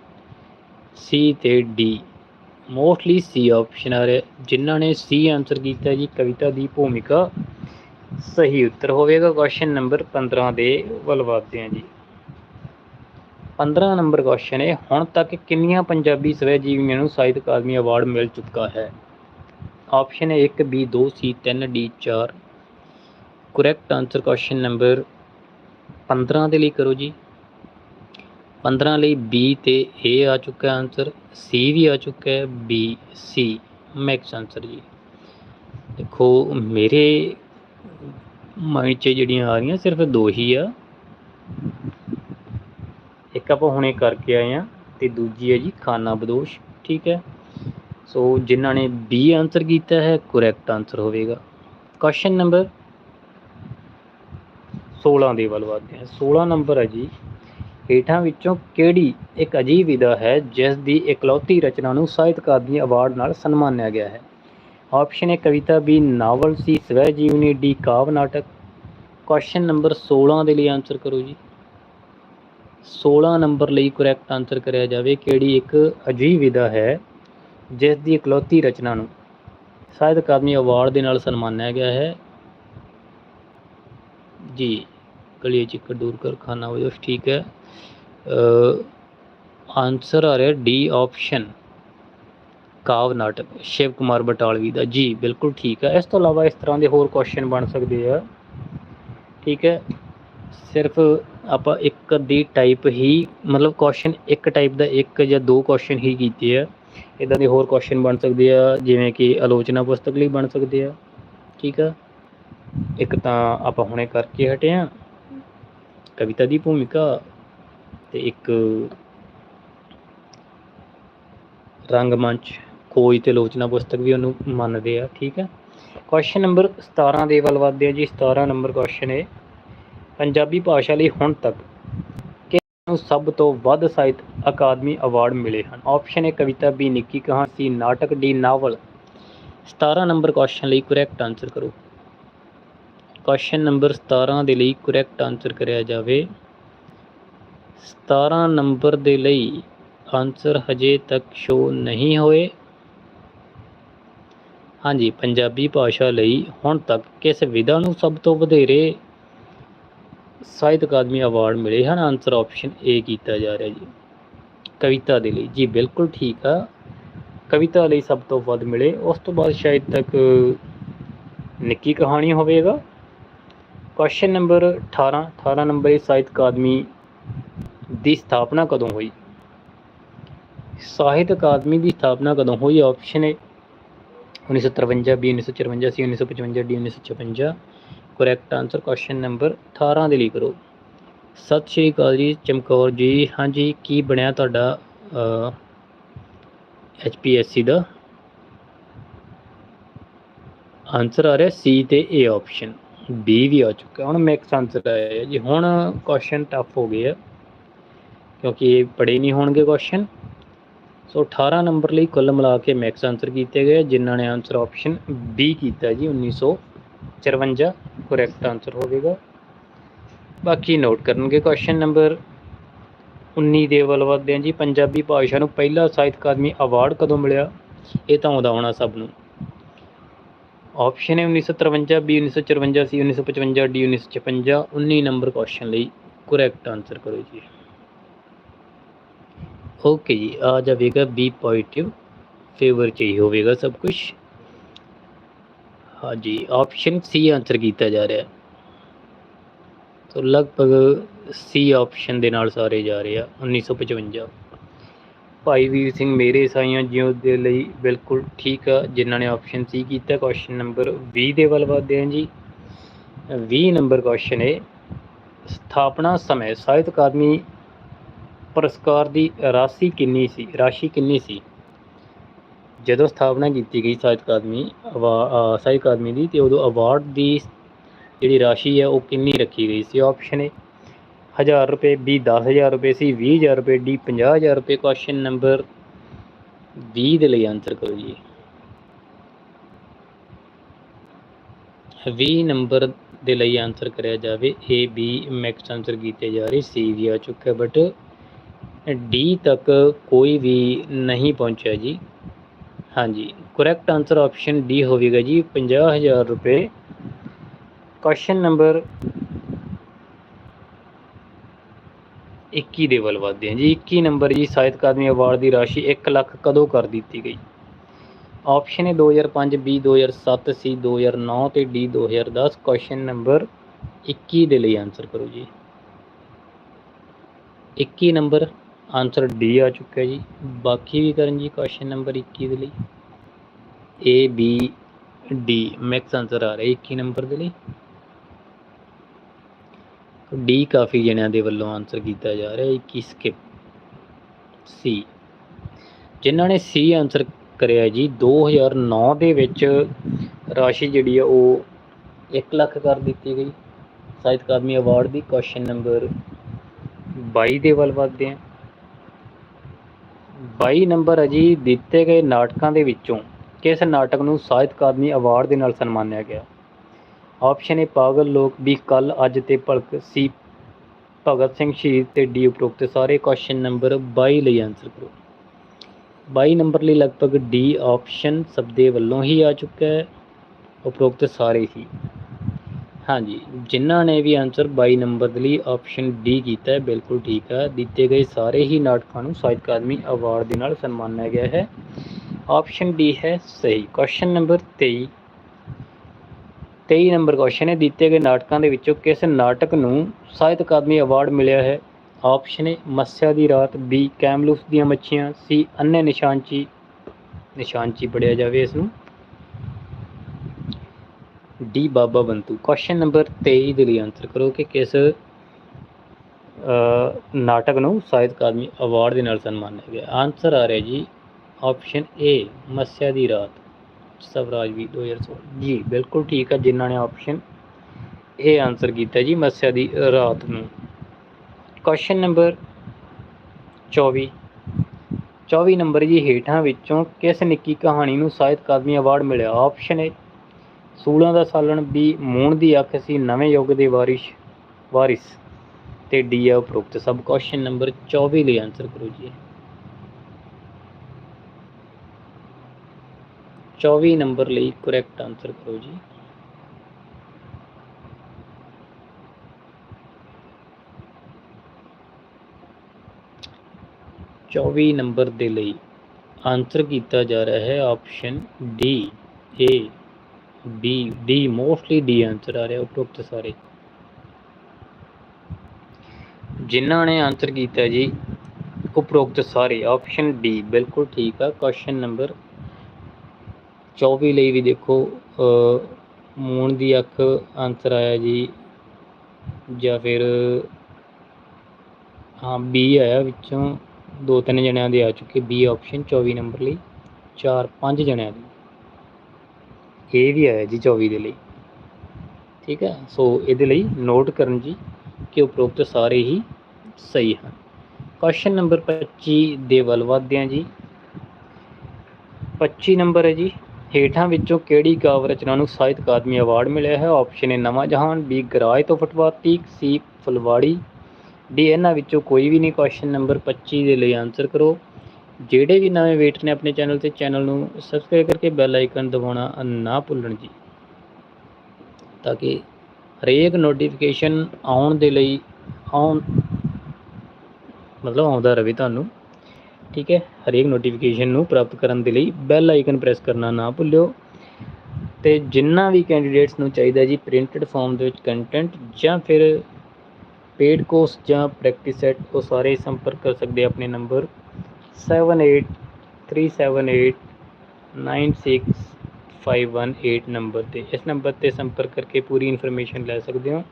ਸੀ ਤੇ ਡੀ ਮੋਸਟਲੀ ਸੀ ਆਪਸ਼ਨ ਆ ਰਿਹਾ ਜਿਨ੍ਹਾਂ ਨੇ ਸੀ ਆਨਸਰ ਕੀਤਾ ਜੀ, ਕਵਿਤਾ ਦੀ ਭੂਮਿਕਾ, ਸਹੀ ਉੱਤਰ ਹੋਵੇਗਾ। ਕੁਐਸਚਨ ਨੰਬਰ 15 ਦੇ ਵੱਲ ਵਧਦੇ ਹਾਂ ਜੀ। 15 ਨੰਬਰ ਕੁਐਸਚਨ ਹੈ ਹੁਣ ਤੱਕ ਕਿੰਨੀਆਂ ਪੰਜਾਬੀ ਸਵੈ ਜੀਵਨੀਆਂ ਨੂੰ ਸਾਹਿਤ ਅਕਾਦਮੀ ਅਵਾਰਡ ਮਿਲ ਚੁੱਕਾ ਹੈ? ਆਪਸ਼ਨ ਹੈ 1 B 2 C 3 D 4 correct answer question number 15 ਦੇ ਲਈ ਕਰੋ ਜੀ। 15 ਲਈ ਬੀ ਤੇ ਏ ਆ ਚੁੱਕਾ ਆਨਸਰ ਸੀ ਵੀ ਆ ਚੁੱਕਾ ਹੈ ਬੀ ਸੀ ਮੈਕਸ ਆਨਸਰ ਜੀ। ਦੇਖੋ, ਮੇਰੇ ਮਾਈਂਡ 'ਚ ਜਿਹੜੀਆਂ ਆ ਰਹੀਆਂ ਸਿਰਫ ਦੋ ਹੀ ਆ। ਇੱਕ ਆਪਾਂ ਹੁਣੇ ਕਰਕੇ ਆਏ ਆ ਤੇ ਦੂਜੀ ਹੈ ਜੀ ਖਾਨਾ ਬਦੋਸ਼, ਠੀਕ ਹੈ? ਸੋ ਜਿਨ੍ਹਾਂ ਨੇ ਬੀ ਆਨਸਰ ਕੀਤਾ ਹੈ ਕਰੈਕਟ ਆਨਸਰ ਹੋਵੇਗਾ। ਕੁਐਸਚਨ ਨੰਬਰ 16 ਦੇ ਵੱਲ ਵਧਦੇ ਹਾਂ। 16 ਨੰਬਰ ਹੈ ਜੀ ਹੇਠਾਂ ਵਿੱਚੋਂ ਕਿਹੜੀ ਇੱਕ ਅਜੀਬ ਵਿਧਾ ਹੈ, ਜਿਸ ਦੀ ਇਕਲੌਤੀ ਰਚਨਾ ਨੂੰ ਸਾਹਿਤ ਅਕਾਦਮੀ ਅਵਾਰਡ ਨਾਲ ਸਨਮਾਨਿਆ ਗਿਆ ਹੈ? ਆਪਸ਼ਨ ਹੈ ਕਵਿਤਾ ਬੀ ਨਾਵਲ ਸੀ, ਸਵੈ ਜੀਵਨੀ ਡੀ ਕਾਵਿ ਨਾਟਕ। ਕੁਐਸਚਨ ਨੰਬਰ 16 ਦੇ ਲਈ ਆਨਸਰ ਕਰੋ ਜੀ। 16 ਨੰਬਰ ਲਈ ਕਰੈਕਟ ਆਨਸਰ ਕਰਿਆ ਜਾਵੇ, ਕਿਹੜੀ ਇੱਕ ਅਜੀਬ ਵਿਧਾ ਹੈ, ਜਿਸ ਦੀ ਇਕਲੌਤੀ ਰਚਨਾ ਨੂੰ ਸਾਹਿਤ ਅਕਾਦਮੀ ਅਵਾਰਡ ਦੇ ਨਾਲ ਸਨਮਾਨਿਆ ਗਿਆ ਹੈ? ਜੀ, ਕਲੀਏ ਚਿੱਕੜ ਦੂਰ ਕਰ, ਖਾਨਾ ਵਜੋਸ਼ ਠੀਕ ਹੈ। ਆਨਸਰ ਆ ਰਿਹਾ ਡੀ ਆਪਸ਼ਨ ਕਾਵ ਨਾਟਕ ਸ਼ਿਵ ਕੁਮਾਰ ਬਟਾਲਵੀ ਦਾ। ਜੀ, ਬਿਲਕੁਲ ਠੀਕ ਹੈ ਇਸ ਤੋਂ ਇਲਾਵਾ ਇਸ ਤਰ੍ਹਾਂ ਦੇ ਹੋਰ ਕੁਐਸਚਨ ਬਣ ਸਕਦੇ ਆ। ਠੀਕ ਹੈ। ਸਿਰਫ ਆਪਾਂ ਇੱਕ ਦੀ ਟਾਈਪ ਹੀ, ਮਤਲਬ ਕੁਐਸਚਨ ਇੱਕ ਟਾਈਪ ਦਾ ਇੱਕ ਜਾਂ ਦੋ ਕੁਐਸਚਨ ਹੀ ਕੀਤੇ ਆ। ਇਦਾਂ ਦੇ ਹੋਰ ਕੁਐਸਚਨ ਬਣ ਸਕਦੇ ਆ, ਜਿਵੇਂ ਕਿ ਆਲੋਚਨਾ ਪੁਸਤਕ ਲਈ ਬਣ ਸਕਦੇ ਆ। ਠੀਕ ਆ। ਇੱਕ ਤਾਂ ਆਪਾਂ ਹੁਣੇ ਕਰਕੇ ਹਟੇ ਆ। ਕਵਿਤਾ ਦੀ ਭੂਮਿਕਾ ਤੇ ਇੱਕ ਰੰਗਮੰਚ ਖੋਜ ਤੇ ਆਲੋਚਨਾ ਪੁਸਤਕ ਵੀ ਉਹਨੂੰ ਮੰਨਦੇ ਆ, ਠੀਕ ਹੈ? ਕੁਐਸਚਨ ਨੰਬਰ 17 ਦੇ ਵੱਲ ਵਧਦੇ ਆ ਜੀ 17 ਨੰਬਰ ਕੁਐਸਚਨ ਹੈ ਪੰਜਾਬੀ ਭਾਸ਼ਾ ਲਈ ਹੁਣ ਤੱਕ ਨੂੰ ਸਭ ਤੋਂ ਵੱਧ ਸਾਹਿਤ ਅਕਾਦਮੀ ਅਵਾਰਡ ਮਿਲੇ ਹਨ? ਆਪਸ਼ਨ ਹੈ ਕਵਿਤਾ ਬੀ ਨਿੱਕੀ ਕਹਾਣੀ ਸੀ ਨਾਟਕ ਡੀ ਨਾਵਲ। 17 ਨੰਬਰ ਕੁਐਸਚਨ ਲਈ ਕਰੈਕਟ ਆਨਸਰ ਕਰੋ। ਕੁਐਸਚਨ ਨੰਬਰ 17 ਦੇ ਲਈ ਕਰੈਕਟ ਆਨਸਰ ਕਰਿਆ ਜਾਵੇ। 17 ਨੰਬਰ ਦੇ ਲਈ ਆਨਸਰ ਹਜੇ ਤੱਕ ਸ਼ੋ ਨਹੀਂ ਹੋਏ। ਹਾਂਜੀ, ਪੰਜਾਬੀ ਭਾਸ਼ਾ ਲਈ ਹੁਣ ਤੱਕ ਕਿਸ ਵਿਧਾ ਨੂੰ ਸਭ ਤੋਂ ਵਧੇਰੇ ਸਾਹਿਤ ਅਕਾਦਮੀ ਅਵਾਰਡ ਮਿਲੇ ਹਨ? ਆਨਸਰ ਆਪਸ਼ਨ ਏ ਕੀਤਾ ਜਾ ਰਿਹਾ ਜੀ। ਕਵਿਤਾ ਦੇ ਲਈ। ਜੀ, ਬਿਲਕੁਲ ਠੀਕ ਆ। ਕਵਿਤਾ ਲਈ ਸਭ ਤੋਂ ਵੱਧ ਮਿਲੇ। ਉਸ ਤੋਂ ਬਾਅਦ ਸ਼ਾਇਦ ਤੱਕ ਨਿੱਕੀ ਕਹਾਣੀ ਹੋਵੇਗਾ। Question number 18 18 number Sahitya Akademi ਦੀ ਸਥਾਪਨਾ ਕਦੋਂ ਹੋਈ? ਸਾਹਿਤ ਅਕਾਦਮੀ ਦੀ ਸਥਾਪਨਾ ਕਦੋਂ ਹੋਈ? ਆਪਸ਼ਨ ਹੈ 1953 B 1954 C 1955 D 1956 correct answer question number 18 ਦੇ ਲਈ ਕਰੋ। ਸਤਿ ਸ਼੍ਰੀ ਅਕਾਲ ਜੀ, ਚਮਕੌਰ ਜੀ। ਹਾਂਜੀ, ਕੀ ਬਣਿਆ ਤੁਹਾਡਾ ਐਚਪੀਐਸਸੀ ਦਾ? ਆਨਸਰ ਆ ਰਿਹਾ ਸੀ ਤੇ ਏ ਆਪਸ਼ਨ ਬੀ ਵੀ ਆ ਚੁੱਕਾ। ਹੁਣ ਮੈਕਸ ਆਨਸਰ ਆਇਆ ਜੀ। ਹੁਣ ਕੁਐਸਚਨ ਟਫ ਹੋ ਗਏ ਆ। ਕਿਉਂਕਿ ਇਹ ਪੜੇ ਨਹੀਂ ਹੋਣਗੇ ਕੁਐਸਚਨ ਸੋ 18 ਨੰਬਰ ਲਈ ਕੁੱਲ ਮਿਲਾ ਕੇ ਮੈਕਸ ਆਨਸਰ ਕੀਤੇ ਗਏ, ਜਿਨ੍ਹਾਂ ਨੇ ਆਨਸਰ ਆਪਸ਼ਨ ਬੀ ਕੀਤਾ ਜੀ 1954 ਕਰੈਕਟ ਆਨਸਰ ਹੋਵੇਗਾ ਬਾਕੀ ਨੋਟ ਕਰਨਗੇ ਕੁਐਸਚਨ ਨੰਬਰ 19 ਦੇ ਵੱਲ ਵਧਦੇ ਹਾਂ ਜੀ। ਪੰਜਾਬੀ ਭਾਸ਼ਾ ਨੂੰ ਪਹਿਲਾ ਸਾਹਿਤ ਅਕਾਦਮੀ ਅਵਾਰਡ ਕਦੋਂ ਮਿਲਿਆ? ਇਹ ਤਾਂ ਆਉਂਦਾ ਹੋਣਾ ਸਭ ਨੂੰ। ਆਪਸ਼ਨ ਹੈ 1953 B 1954 C 1955 D 1956 19 number question ਲਈ ਕਰੈਕਟ ਆਨਸਰ ਕਰੋ ਜੀ। ਓਕੇ ਜੀ ਆ ਜਾਵੇਗਾ ਬੀ ਪੋਜ਼ਿਟਿਵ ਫੇਵਰ ਚ ਹੀ ਹੋਵੇਗਾ ਸਭ ਕੁਝ ਹਾਂਜੀ ਆਪਸ਼ਨ ਸੀ ਆਨਸਰ ਕੀਤਾ ਜਾ ਰਿਹਾ ਤੋ ਲਗਭਗ ਸੀ ਆਪਸ਼ਨ ਦੇ ਨਾਲ ਸਾਰੇ ਜਾ ਰਹੇ ਆ 1955 ਭਾਈ ਵੀਰ ਸਿੰਘ ਮੇਰੇ ਸਾਈਆਂ ਜਿਉ ਦੇ ਲਈ ਬਿਲਕੁਲ ਠੀਕ ਆ ਜਿਨ੍ਹਾਂ ਨੇ ਆਪਸ਼ਨ ਸੀ ਕੀਤਾ ਕੁਐਸਚਨ ਨੰਬਰ 20 ਦੇ ਵੱਲ ਵਧਦੇ ਹਾਂ ਜੀ 20 ਨੰਬਰ ਕੁਐਸਚਨ ਹੈ ਸਥਾਪਨਾ ਸਮੇਂ ਸਾਹਿਤ ਅਕਾਦਮੀ ਪੁਰਸਕਾਰ ਦੀ ਰਾਸ਼ੀ ਕਿੰਨੀ ਸੀ, ਰਾਸ਼ੀ ਕਿੰਨੀ ਸੀ? ਜਦੋਂ ਸਥਾਪਨਾ ਕੀਤੀ ਗਈ ਸਾਹਿਤ ਅਕਾਦਮੀ, ਅਵਾ- ਸਾਹਿਤ ਅਕਾਦਮੀ ਦੀ, ਤੇ ਉਦੋਂ ਅਵਾਰਡ ਦੀ ਜਿਹੜੀ ਰਾਸ਼ੀ ਹੈ, ਉਹ ਕਿੰਨੀ ਰੱਖੀ ਗਈ ਸੀ? ਆਪਸ਼ਨ ਏ 1000 ਰੁਪਏ ਬੀ 10000 ਰੁਪਏ ਸੀ 20000 ਰੁਪਏ ਡੀ 50000 ਰੁਪਏ ਕੁਐਸਚਨ ਨੰਬਰ 20 ਦੇ ਲਈ ਆਨਸਰ ਕਰੋ ਜੀ। 20 ਨੰਬਰ ਦੇ ਲਈ ਆਨਸਰ ਕਰਿਆ ਜਾਵੇ ਏ ਬੀ ਮੈਕਸ ਆਨਸਰ ਕੀਤੇ ਜਾ ਰਹੇ ਸੀ ਵੀ ਆ ਚੁੱਕਾ ਬਟ ਡੀ ਤੱਕ ਕੋਈ ਵੀ ਨਹੀਂ ਪਹੁੰਚਿਆ ਜੀ। ਹਾਂਜੀ ਕਰੈਕਟ ਆਨਸਰ ਆਪਸ਼ਨ ਡੀ ਹੋਵੇਗਾ ਜੀ 50000 ਰੁਪਏ। ਕੁਐਸਚਨ ਨੰਬਰ 21 ਦੇ ਵੱਲ ਵਧਦੇ ਹਾਂ ਜੀ। 21 ਨੰਬਰ ਜੀ, ਸਾਹਿਤ ਅਕਾਦਮੀ ਅਵਾਰਡ ਦੀ ਰਾਸ਼ੀ 1 ਲੱਖ ਕਦੋਂ ਕਰ ਦਿੱਤੀ ਗਈ? ਆਪਸ਼ਨ ਹੈ 2005 ਬੀ 2007 ਸੀ 2009 ਤੇ ਡੀ 2010 ਕੁਐਸਚਨ ਨੰਬਰ 21 ਦੇ ਲਈ ਆਨਸਰ ਕਰੋ ਜੀ। 21 ਨੰਬਰ ਆਨਸਰ ਡੀ ਆ ਚੁੱਕਿਆ ਜੀ। ਬਾਕੀ ਵੀ ਕਰਨ ਜੀ ਕੁਐਸਚਨ ਨੰਬਰ 21 ਦੇ ਲਈ। A B D max answer ਆ ਰਿਹਾ 21 ਨੰਬਰ ਦੇ ਲਈ। ਡੀ ਕਾਫੀ ਜਣਿਆਂ ਦੇ ਵੱਲੋਂ ਆਨਸਰ ਕੀਤਾ ਜਾ ਰਿਹਾ 21 ਸਕਿਪ ਸੀ ਜਿਨ੍ਹਾਂ ਨੇ ਸੀ ਆਨਸਰ ਕਰਿਆ ਜੀ 2009 ਦੇ ਵਿੱਚ ਰਾਸ਼ੀ ਜਿਹੜੀ ਆ ਉਹ 1 ਲੱਖ ਕਰ ਦਿੱਤੀ ਗਈ। ਸਾਹਿਤ ਅਕਾਦਮੀ ਅਵਾਰਡ ਦੀ ਕੁਐਸਚਨ ਨੰਬਰ 22 ਦੇ ਵੱਲ ਵਧਦੇ ਹਾਂ 22 ਨੰਬਰ ਹੈ ਦਿੱਤੇ ਗਏ ਨਾਟਕਾਂ ਦੇ ਵਿੱਚੋਂ ਕਿਸ ਨਾਟਕ ਨੂੰ ਸਾਹਿਤ ਅਕਾਦਮੀ ਅਵਾਰਡ ਦੇ ਨਾਲ ਸਨਮਾਨਿਆ ਗਿਆ? ਆਪਸ਼ਨ ਏ ਪਾਗਲ ਲੋਕ ਵੀ ਕੱਲ ਅੱਜ ਤੇ ਭਲਕ ਸੀ। ਭਗਤ ਸਿੰਘ ਸ਼ਹੀਦ ਤੇ ਡੀ ਉਪਰੋਕਤ ਸਾਰੇ ਕੁਐਸਚਨ ਨੰਬਰ 22 ਲਈ ਆਨਸਰ ਕਰੋ। 22 ਨੰਬਰ ਲਈ ਲਗਭਗ ਡੀ ਆਪਸ਼ਨ ਸਭ ਦੇ ਵੱਲੋਂ ਹੀ ਆ ਚੁੱਕਾ ਹੈ। ਉਪਰੋਕਤ ਸਾਰੇ ਹੀ। ਹਾਂਜੀ, ਜਿਨ੍ਹਾਂ ਨੇ ਵੀ ਆਨਸਰ 22 ਨੰਬਰ ਦੇ ਲਈ ਆਪਸ਼ਨ ਡੀ ਕੀਤਾ ਹੈ, ਬਿਲਕੁਲ ਠੀਕ ਹੈ ਦਿੱਤੇ ਗਏ ਸਾਰੇ ਹੀ ਨਾਟਕਾਂ ਨੂੰ ਸਾਹਿਤ ਅਕਾਦਮੀ ਅਵਾਰਡ ਦੇ ਨਾਲ ਸਨਮਾਨਿਆ ਗਿਆ ਹੈ। ਆਪਸ਼ਨ ਡੀ ਹੈ ਸਹੀ। ਕੁਐਸਚਨ ਨੰਬਰ 23 23 ਨੰਬਰ ਕੁਐਸਚਨ ਹੈ, ਦਿੱਤੇ ਗਏ ਨਾਟਕਾਂ ਦੇ ਵਿੱਚੋਂ ਕਿਸ ਨਾਟਕ ਨੂੰ ਸਾਹਿਤ ਅਕਾਦਮੀ ਅਵਾਰਡ ਮਿਲਿਆ ਹੈ? ਆਪਸ਼ਨ ਏ ਮੱਸਿਆ ਦੀ ਰਾਤ ਬੀ ਕੈਮਲੂਸ ਦੀਆਂ ਮੱਛੀਆਂ ਸੀ ਅੰਨੇ ਨਿਸ਼ਾਨਚੀ ਨਿਸ਼ਾਨਚੀ 'ਚ ਪੜਿਆ ਜਾਵੇ ਇਸ ਨੂੰ। D Baba Bantu. Question number 23 ਦੇ ਲਈ ਆਨਸਰ ਕਰੋ ਕਿ ਕਿਸ ਨਾਟਕ ਨੂੰ ਸਾਹਿਤ ਅਕਾਦਮੀ ਅਵਾਰਡ ਦੇ ਨਾਲ ਸਨਮਾਨਿਆ ਗਿਆ। ਆਨਸਰ ਆ ਰਿਹਾ ਜੀ ਆਪਸ਼ਨ ਏ ਮੱਸਿਆ ਦੀ ਰਾਤ, ਸਵਰਾਜ ਵੀ 2016 ਜੀ, ਬਿਲਕੁਲ ਠੀਕ ਹੈ ਜਿਨ੍ਹਾਂ ਨੇ ਆਪਸ਼ਨ ਇਹ ਆਨਸਰ ਕੀਤਾ ਜੀ, ਮੱਸਿਆ ਦੀ ਰਾਤ ਨੂੰ। ਕੁਐਸਚਨ ਨੰਬਰ 24 24 ਨੰਬਰ ਜੀ ਹੇਠਾਂ ਵਿੱਚੋਂ ਕਿਸ ਨਿੱਕੀ ਕਹਾਣੀ ਨੂੰ ਸਾਹਿਤ ਅਕਾਦਮੀ ਅਵਾਰਡ ਮਿਲਿਆ? ਆਪਸ਼ਨ ਏ ਸੂਲਾਂ ਦਾ ਸਾਲਣ ਬੀ ਮੂਣ ਦੀ ਅੱਖ ਸੀ, ਨਵੇਂ ਯੁੱਗ ਦੇ ਵਾਰਿਸ ਵਾਰਿਸ। ਤੇ ਡੀ ਆ ਉਪਰੋਕਤ ਸਭ ਕੁਐਸਚਨ ਨੰਬਰ 24 ਲਈ ਆਨਸਰ ਕਰੋ ਜੀ। 24 ਨੰਬਰ ਲਈ ਕਰੈਕਟ ਆਨਸਰ ਕਰੋ ਜੀ। ਚੌਵੀ ਨੰਬਰ ਦੇ ਲਈ ਆਨਸਰ ਕੀਤਾ ਜਾ ਰਿਹਾ ਹੈ option D A B D mostly D answer ਆ ਰਿਹਾ ਉਪਰੋਕਤ ਸਾਰੇ। ਜਿਨ੍ਹਾਂ ਨੇ ਆਨਸਰ ਕੀਤਾ ਜੀ ਉਪਰੋਕਤ ਸਾਰੇ। ਆਪਸ਼ਨ ਡੀ ਬਿਲਕੁਲ ਠੀਕ ਆ। ਕੁਐਸਚਨ ਨੰਬਰ 24 ਲਈ ਵੀ ਦੇਖੋ ਅ, ਮੂਣ ਦੀ ਅੱਖ ਆਨਸਰ ਆਇਆ ਜੀ ਜਾਂ ਫਿਰ ਹਾਂ ਬੀ ਆਇਆ ਵਿੱਚੋਂ। ਦੋ ਤਿੰਨ ਜਣਿਆਂ ਦੇ ਆ ਚੁੱਕੇ। ਬੀ ਆਪਸ਼ਨ 24 ਨੰਬਰ ਲਈ। ਚਾਰ ਪੰਜ ਜਣਿਆਂ ਦੀ। ਇਹ ਵੀ ਆਇਆ ਜੀ 24 ਦੇ ਲਈ। ਠੀਕ ਹੈ ਸੋ ਇਹਦੇ ਲਈ ਨੋਟ ਕਰਨ ਜੀ ਕਿ ਉਪਰੋਕਤ ਸਾਰੇ ਹੀ ਸਹੀ ਹਨ। ਕੁਐਸਚਨ ਨੰਬਰ 25 ਦੇ ਵੱਲ ਵਧਦੇ ਹਾਂ ਜੀ। 25 ਨੰਬਰ ਹੈ ਜੀ, ਹੇਠਾਂ ਵਿੱਚੋਂ ਕਿਹੜੀ ਕਾਵਿ ਰਚਨਾ ਨੂੰ ਸਾਹਿਤ ਅਕਾਦਮੀ ਅਵਾਰਡ ਮਿਲਿਆ ਹੈ? ਆਪਸ਼ਨ ਏ ਨਵਾਂ ਜਹਾਨ ਬੀ ਗਰਾਜ ਤੋਂ ਫਟਵਾਤੀ ਸੀ ਫਲਵਾੜੀ। ਡੀ ਇਹਨਾਂ ਵਿੱਚੋਂ ਕੋਈ ਵੀ ਨਹੀਂ। ਕੁਐਸਚਨ ਨੰਬਰ 25 ਦੇ ਲਈ ਆਨਸਰ ਕਰੋ। ਜਿਹੜੇ ਵੀ ਨਵੇਂ ਵੇਟਰ ਨੇ ਆਪਣੇ ਚੈਨਲ ਤੇ ਚੈਨਲ ਨੂੰ ਸਬਸਕ੍ਰਾਈਬ ਕਰਕੇ ਬੈਲ ਆਈਕਨ ਦਬਾਉਣਾ ਨਾ ਭੁੱਲਣ ਜੀ। ਤਾਂ ਕਿ ਹਰੇਕ ਨੋਟੀਫਿਕੇਸ਼ਨ ਆਉਣ ਦੇ ਲਈ ਆਉਣ, ਮਤਲਬ ਆਉਂਦਾ ਰਹੇ ਤੁਹਾਨੂੰ। ਠੀਕ ਹੈ? ਹਰੇਕ ਨੋਟੀਫਿਕੇਸ਼ਨ ਨੂੰ ਪ੍ਰਾਪਤ ਕਰਨ ਦੇ ਲਈ ਬੈਲ ਆਈਕਨ ਪ੍ਰੈਸ ਕਰਨਾ ਨਾ ਭੁੱਲਿਓ। ਤੇ ਜਿੰਨਾ ਵੀ ਕੈਂਡੀਡੇਟਸ ਨੂੰ ਚਾਹੀਦਾ ਜੀ ਪ੍ਰਿੰਟਡ ਫਾਰਮ ਦੇ ਵਿੱਚ ਕੰਟੈਂਟ ਜਾਂ ਫਿਰ ਪੇਡ ਕੋਰਸ ਜਾਂ ਪ੍ਰੈਕਟਿਸ ਸੈਟ ਉਹ ਸਾਰੇ ਸੰਪਰਕ ਕਰ ਸਕਦੇ ਆਪਣੇ ਨੰਬਰ 7837896518 ਨੰਬਰ ਤੇ ਇਸ ਨੰਬਰ ਤੇ ਸੰਪਰਕ ਕਰਕੇ ਪੂਰੀ ਇਨਫੋਰਮੇਸ਼ਨ ਲੈ ਸਕਦੇ ਹੋ।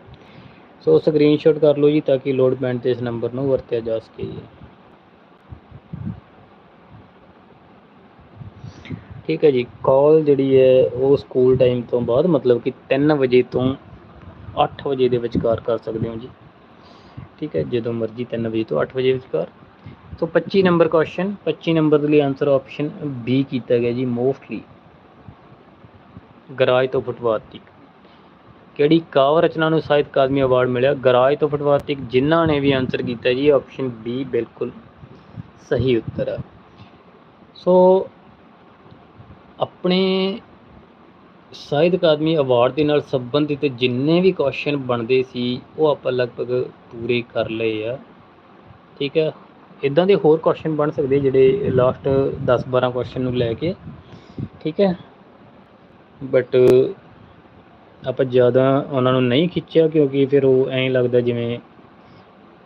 ਸੋ ਸਕਰੀਨਸ਼ਾਟ ਕਰ ਲਓ ਜੀ ਤਾਂ ਕਿ ਲੋਡ ਪੈਣ ਤੇ ਇਸ ਨੰਬਰ ਨੂੰ ਵਰਤਿਆ ਜਾ ਸਕੇ ਜੀ। ਠੀਕ ਹੈ ਜੀ ਕਾਲ ਜਿਹੜੀ ਹੈ ਉਹ ਸਕੂਲ ਟਾਈਮ ਤੋਂ ਬਾਅਦ ਮਤਲਬ ਕਿ 3 ਵਜੇ ਤੋਂ 8 ਵਜੇ ਦੇ ਵਿਚਕਾਰ ਕਰ ਸਕਦੇ ਹੋ ਜੀ। ਠੀਕ ਹੈ, ਜਦੋਂ ਮਰਜ਼ੀ 3 ਵਜੇ ਤੋਂ 8 ਵਜੇ ਵਿਚਕਾਰ। ਸੋ 25 ਨੰਬਰ ਕੁਐਸਚਨ 25 ਨੰਬਰ ਦੇ ਲਈ ਆਨਸਰ ਆਪਸ਼ਨ ਬੀ ਕੀਤਾ ਗਿਆ ਜੀ ਮੋਸਟਲੀ ਗਰਾਜ ਤੋਂ ਫੁਟਵਾਤੀ ਕਿਹੜੀ ਕਾਵਿ ਰਚਨਾ ਨੂੰ ਸਾਹਿਤ ਅਕਾਦਮੀ ਅਵਾਰਡ ਮਿਲਿਆ? ਗਰਾਜ ਤੋਂ ਫੁਟਵਾਤੀ ਜਿਨ੍ਹਾਂ ਨੇ ਵੀ ਆਨਸਰ ਕੀਤਾ ਜੀ ਆਪਸ਼ਨ ਬੀ ਬਿਲਕੁਲ ਸਹੀ ਉੱਤਰ ਆ। ਸੋ ਆਪਣੇ ਸਾਹਿਤ ਅਕਾਦਮੀ ਅਵਾਰਡ ਦੇ ਨਾਲ ਸੰਬੰਧਿਤ ਜਿੰਨੇ ਵੀ ਕੁਐਸਚਨ ਬਣਦੇ ਸੀ, ਉਹ ਆਪਾਂ ਲਗਭਗ ਪੂਰੇ ਕਰ ਲਏ ਆ। ਠੀਕ ਹੈ? ਇਦਾਂ ਦੇ ਹੋਰ ਕੁਐਸਚਨ ਬਣ ਸਕਦੇ ਜਿਹੜੇ ਲਾਸਟ 10 12 ਕੁਐਸਚਨ ਨੂੰ ਲੈ ਕੇ, ਠੀਕ ਹੈ? ਬਟ ਆਪਾਂ ਜ਼ਿਆਦਾ ਉਹਨਾਂ ਨੂੰ ਨਹੀਂ ਖਿੱਚਿਆ ਕਿਉਂਕਿ ਫਿਰ ਉਹ ਐਂ ਲੱਗਦਾ ਜਿਵੇਂ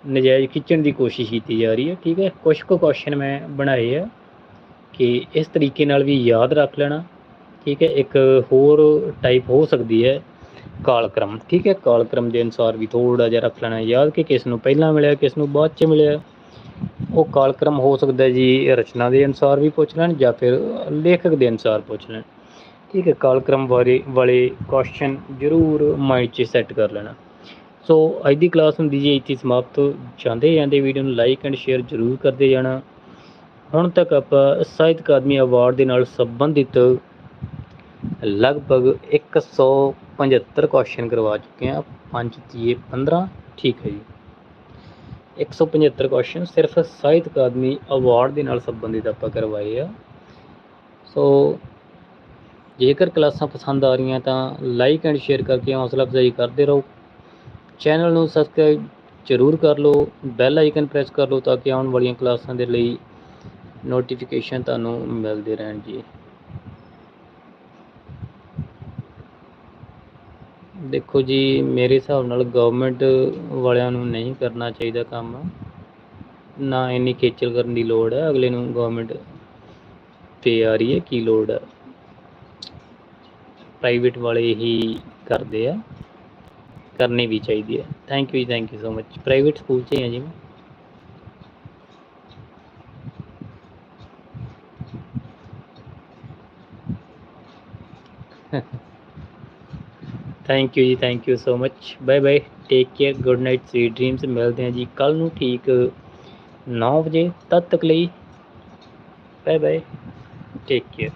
ਨਜਾਇਜ਼ ਖਿੱਚਣ ਦੀ ਕੋਸ਼ਿਸ਼ ਕੀਤੀ ਜਾ ਰਹੀ ਹੈ, ਠੀਕ ਹੈ? ਕੁਝ ਕੁ ਕੁਐਸਚਨ ਮੈਂ ਬਣਾਏ ਆ ਕਿ ਇਸ ਤਰੀਕੇ ਨਾਲ ਵੀ ਯਾਦ ਰੱਖ ਲੈਣਾ, ਠੀਕ ਹੈ? ਇੱਕ ਹੋਰ ਟਾਈਪ ਹੋ ਸਕਦੀ ਹੈ ਕਾਲਕ੍ਰਮ, ਠੀਕ ਹੈ? ਕਾਲਕ੍ਰਮ ਦੇ ਅਨੁਸਾਰ ਵੀ ਥੋੜਾ ਜਿਹਾ ਰੱਖ ਲੈਣਾ, ਯਾਦ ਕਿ ਕਿਸ ਨੂੰ ਪਹਿਲਾਂ ਮਿਲਿਆ, ਕਿਸ ਨੂੰ ਬਾਅਦ ਚ ਮਿਲਿਆ। ਉਹ ਕਾਲਕ੍ਰਮ ਹੋ ਸਕਦਾ ਜੀ ਰਚਨਾ ਦੇ ਅਨੁਸਾਰ ਵੀ ਪੁੱਛ ਲੈਣ ਜਾਂ ਫਿਰ ਲੇਖਕ ਦੇ ਅਨੁਸਾਰ ਪੁੱਛ ਲੈਣ। ਠੀਕ ਹੈ, ਕਾਲਕ੍ਰਮ ਬਾਰੇ ਵਾਲੇ ਕੁਐਸਚਨ ਜ਼ਰੂਰ ਮਾਈਂਡ 'ਚ ਸੈੱਟ ਕਰ ਲੈਣਾ। ਸੋ ਅੱਜ ਦੀ ਕਲਾਸ ਹੁੰਦੀ ਜੀ, ਇੱਥੇ ਸਮਾਪਤ। ਜਾਂਦੇ ਜਾਂਦੇ ਵੀਡੀਓ ਨੂੰ ਲਾਈਕ ਐਂਡ ਸ਼ੇਅਰ ਜ਼ਰੂਰ ਕਰਦੇ ਜਾਣਾ। ਹੁਣ ਤੱਕ ਆਪਾਂ ਸਾਹਿਤ ਅਕਾਦਮੀ ਅਵਾਰਡ ਦੇ ਨਾਲ ਸੰਬੰਧਿਤ ਲਗਭਗ 175 ਕੁਐਸਚਨ ਕਰਵਾ ਚੁੱਕੇ ਹਾਂ। 5 ਤੀਏ 15 ਠੀਕ ਹੈ ਜੀ। 175 ਕੁਐਸਚਨ ਸਿਰਫ ਸਾਹਿਤ ਅਕਾਦਮੀ ਅਵਾਰਡ ਦੇ ਨਾਲ ਸੰਬੰਧਿਤ ਆਪਾਂ ਕਰਵਾਏ ਆ। ਸੋ ਜੇਕਰ ਕਲਾਸਾਂ ਪਸੰਦ ਆ ਰਹੀਆਂ ਤਾਂ ਲਾਈਕ ਐਂਡ ਸ਼ੇਅਰ ਕਰਕੇ ਹੌਸਲਾ ਅਫਜ਼ਾਈ ਕਰਦੇ ਰਹੋ। ਚੈਨਲ ਨੂੰ ਸਬਸਕ੍ਰਾਈਬ ਜ਼ਰੂਰ ਕਰ ਲਓ ਬੈਲ ਆਈਕਨ ਪ੍ਰੈਸ ਕਰ ਲਓ ਤਾਂ ਕਿ ਆਉਣ ਵਾਲੀਆਂ ਕਲਾਸਾਂ ਦੇ ਲਈ ਨੋਟੀਫਿਕੇਸ਼ਨ ਤੁਹਾਨੂੰ ਮਿਲਦੇ ਰਹਿਣ ਜੀ। ਦੇਖੋ ਜੀ, ਮੇਰੇ ਹਿਸਾਬ ਨਾਲ ਗਵਰਨਮੈਂਟ ਵਾਲਿਆਂ ਨੂੰ ਨਹੀਂ ਕਰਨਾ ਚਾਹੀਦਾ ਕੰਮ। ਨਾ ਇੰਨੀ ਖੇਚਲ ਕਰਨ ਦੀ ਲੋੜ ਹੈ, ਅਗਲੇ ਨੂੰ ਗਵਰਨਮੈਂਟ ਤੇ ਆ ਰਹੀ ਹੈ ਕੀ ਲੋੜ ਹੈ। ਪ੍ਰਾਈਵੇਟ ਵਾਲੇ ਹੀ ਕਰਦੇ ਆ, ਕਰਨੀ ਵੀ ਚਾਹੀਦੀ ਹੈ। ਥੈਂਕ ਯੂ ਜੀ thank you so much private school 'ਚ ਹੀ ਹਾਂ ਜੀ ਮੈਂ। ਥੈਂਕ ਯੂ ਜੀ thank you so much bye bye take care good night sweet dreams ਮਿਲਦੇ ਹਾਂ ਜੀ ਕੱਲ ਨੂੰ ਠੀਕ 9 ਵਜੇ ਤਦ ਤੱਕ ਲਈ। Bye bye take care